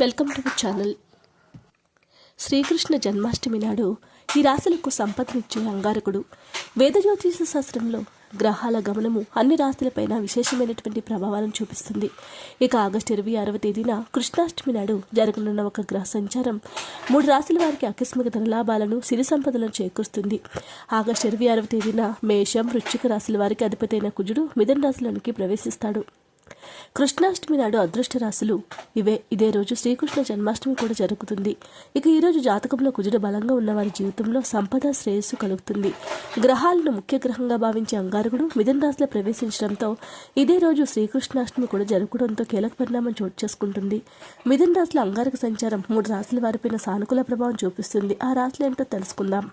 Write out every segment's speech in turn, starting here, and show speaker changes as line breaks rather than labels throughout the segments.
Welcome to channel. Srikrishna Janmashtami నాడు ఈ రాశులకు సంపదనిచ్చే అంగారకుడు. వేద జ్యోతిష శాస్త్రంలో గ్రహాల గమనము అన్ని రాశులపైన విశేషమైనటువంటి ప్రభావాలను చూపిస్తుంది. ఇక ఆగస్టు ఇరవై ఆరవ తేదీన కృష్ణాష్టమి నాడు జరగనున్న ఒక గ్రహ సంచారం మూడు రాశుల వారికి ఆకస్మిక ధనలాభాలను సిరి సంపదలను చేకూరుస్తుంది. ఆగస్టు ఇరవై ఆరవ తేదీన మేషం వృశ్చిక రాశుల వారికి అధిపతైన కుజుడు మిథున రాశిలోనికి ప్రవేశిస్తాడు. కృష్ణాష్టమి నాడు అదృష్ట రాశులు ఇవే ఇదే రోజు శ్రీకృష్ణ జన్మాష్టమి కూడా జరుగుతుంది. ఇక ఈరోజు జాతకంలో కుజుడు బలంగా ఉన్న వారి జీవితంలో సంపద శ్రేయస్సు కలుగుతుంది. గ్రహాలను ముఖ్య గ్రహంగా భావించే అంగారకుడు మిథున రాశిలో ప్రవేశించడంతో ఇదే రోజు శ్రీకృష్ణాష్టమి కూడా జరగడంతో కీలక పరిణామం చోటు చేసుకుంటుంది. మిథున రాశిలో అంగారక సంచారం మూడు రాశుల వారిపైన సానుకూల ప్రభావం చూపిస్తుంది. ఆ రాశులు ఏంటో తెలుసుకుందాం.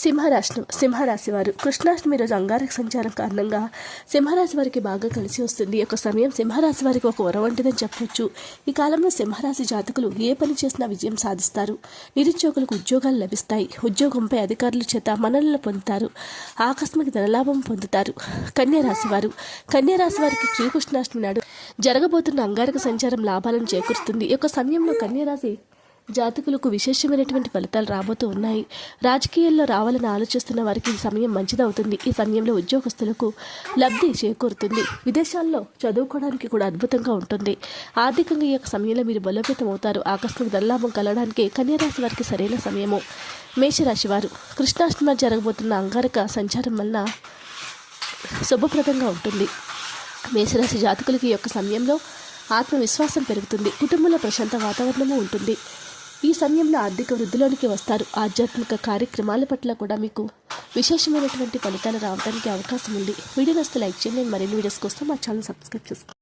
సింహరాశి సింహరాశి వారు. కృష్ణాష్టమి రోజు అంగారక సంచారం కారణంగా సింహరాశి వారికి బాగా కలిసి వస్తుంది. ఒక సమయం సింహరాశి వారికి ఒక వరం వంటిదని చెప్పవచ్చు ఈ కాలంలో సింహరాశి జాతకులు ఏ పని చేసినా విజయం సాధిస్తారు. నిరుద్యోగులకు ఉద్యోగాలు లభిస్తాయి. ఉద్యోగంపై అధికారుల చేత మన్ననలు పొందుతారు. ఆకస్మిక ధనలాభం పొందుతారు. కన్యారాశి వారు. కన్యారాశి వారికి శ్రీకృష్ణాష్టమి నాడు జరగబోతున్న అంగారక సంచారం లాభాలను చేకూరుస్తుంది. ఈ యొక్క సమయంలో కన్యారాశి జాతకులకు విశేషమైనటువంటి ఫలితాలు రాబోతూ ఉన్నాయి. రాజకీయాల్లో రావాలని ఆలోచిస్తున్న వారికి ఈ సమయం మంచిదవుతుంది. ఈ సమయంలో ఉద్యోగస్తులకు లబ్ధి చేకూరుతుంది. విదేశాల్లో చదువుకోవడానికి కూడా అద్భుతంగా ఉంటుంది. ఆర్థికంగా ఈ యొక్క సమయంలో మీరు బలోపేతం అవుతారు ఆకస్మిక ధనలాభం కలగడానికి కన్యారాశి వారికి సరైన సమయము. మేషరాశి వారు కృష్ణాష్టమి జరగబోతున్న అంగారక సంచారం వలన శుభప్రదంగా ఉంటుంది. మేషరాశి జాతకులకి ఈ యొక్క సమయంలో ఆత్మవిశ్వాసం పెరుగుతుంది. కుటుంబంలో ప్రశాంత వాతావరణము ఉంటుంది. ఈ సమయంలో ఆర్థిక వృద్ధిలోనికి వస్తారు. ఆధ్యాత్మిక కార్యక్రమాల పట్ల కూడా మీకు విశేషమైనటువంటి ఫలితాలు రావడానికి అవకాశం ఉంది. వీడియో నస్తే లైక్ చేయండి. మరిన్ని వీడియోస్ కోసం మా ఛానల్ సబ్స్క్రైబ్ చేసుకోండి.